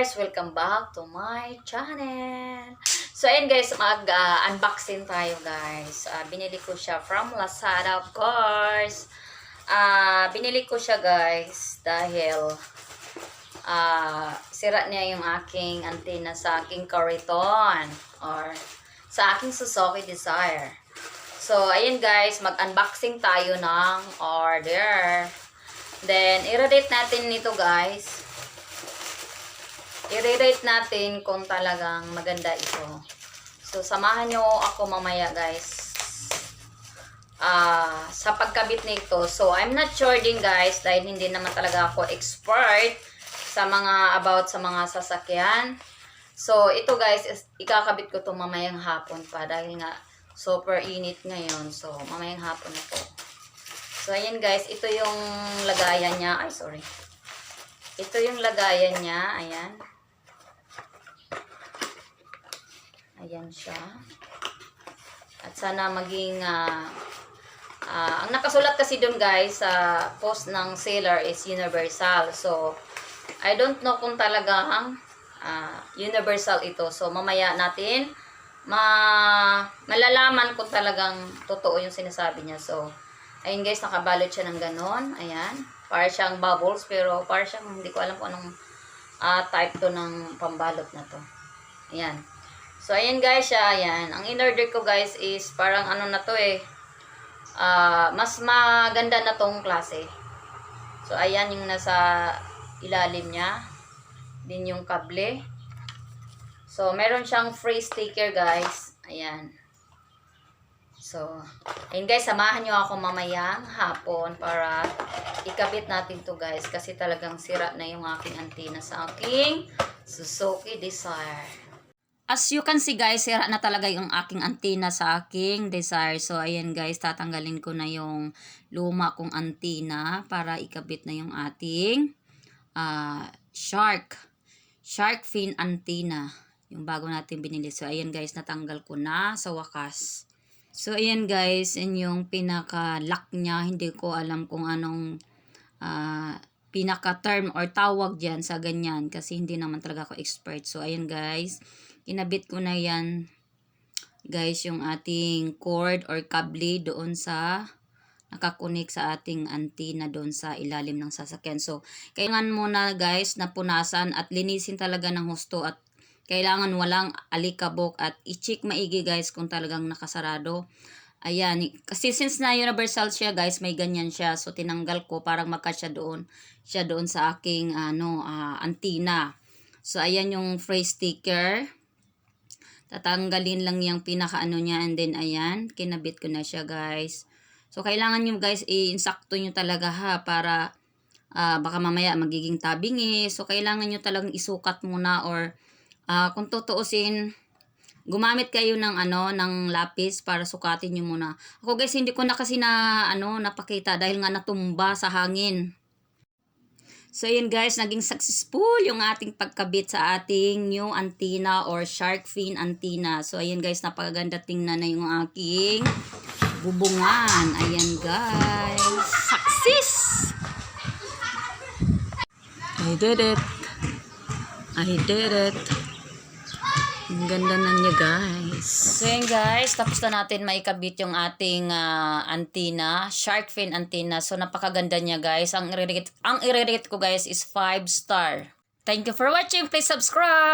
guys! Welcome back to my channel! So, ayun guys, mag-unboxing tayo guys. Ah, binili ko siya from Lazada, of course. Ah, binili ko siya guys dahil ah, sira niya yung aking antenna sa aking Cariton or sa aking Suzuki Desire. So, ayun guys, mag-unboxing tayo ng order. Then, i-rate natin nito guys. I-rate natin kung talagang maganda ito. So, samahan nyo ako mamaya guys. Ah, sa pagkabit nito. So, I'm not sure din guys dahil hindi naman talaga ako expert sa mga about sa mga sasakyan. So, ito guys, is, ikakabit ko to mamayang hapon pa dahil nga super init ngayon. So, mamayang hapon na po. So, ayan guys, ito yung lagayan niya. Ay, sorry. Ito yung lagayan niya. Ayan. Ayan siya. At sana maging, ah, ah, ang nakasulat kasi doon guys, sa post ng seller is universal. So, I don't know kung talagang ah, universal ito. So, mamaya natin ma malalaman kung talagang totoo yung sinasabi niya. So, ayun guys, nakabalot siya ng ganon. Ayan. Para siyang bubbles, pero para siyang, hindi ko alam kung anong ah, type to ng pambalot na to. Ayan. So, ayan guys siya. Ayan. Ang in-order ko guys is parang ano na to eh. ah, mas maganda na tong klase. So, ayan yung nasa ilalim niya. Din yung kable. So, meron siyang free sticker guys. Ayan. So, ayun guys, samahan nyo ako mamayang hapon para ikabit natin to guys. Kasi talagang sira na yung aking antenna sa aking Suzuki Desire. As you can see guys, sira na talaga yung aking antenna sa aking Desire. So, ayan guys, tatanggalin ko na yung luma kong antenna para ikabit na yung ating ah, Shark. Shark fin antenna. Yung bago natin binili. So, ayan guys, natanggal ko na sa wakas. So, ayan guys, yun yung pinaka-lock niya. Hindi ko alam kung anong ah, pinaka-term or tawag dyan sa ganyan. Kasi hindi naman talaga ako expert. So, ayan guys, kinabit ko na yan guys yung ating cord or kable doon sa nakakunik sa ating antenna doon sa ilalim ng sasakyan. So, kailangan muna guys na punasan at linisin talaga ng husto at kailangan walang alikabok at i-check maigi guys kung talagang nakasarado. Ayan, kasi since na universal siya guys, may ganyan siya. So, tinanggal ko parang magkasya doon. Siya doon sa aking ano, ah, antenna. So, ayan yung phrase sticker. Tatanggalin lang yung pinaka ano niya and then ayan, kinabit ko na siya guys. So, kailangan nyo guys, i-insakto nyo talaga ha para ah, baka mamaya magiging tabingi. So, kailangan nyo talagang isukat muna or ah, kung tutuusin, gumamit kayo ng ano, ng lapis para sukatin nyo muna. Ako guys, hindi ko na kasi na ano, napakita dahil nga natumba sa hangin. So, yun guys, naging successful yung ating pagkabit sa ating new antenna or shark fin antenna. So, ayun guys, napakaganda tingnan na yung aking bubungan. Ayan guys. Success! I did it. I did it. Ang ganda na niya guys. So yun guys, tapos na natin maikabit yung ating ah, antenna, shark fin antenna. So napakaganda niya guys. Ang i-rate ang i-rate ko guys is 5 star. Thank you for watching. Please subscribe.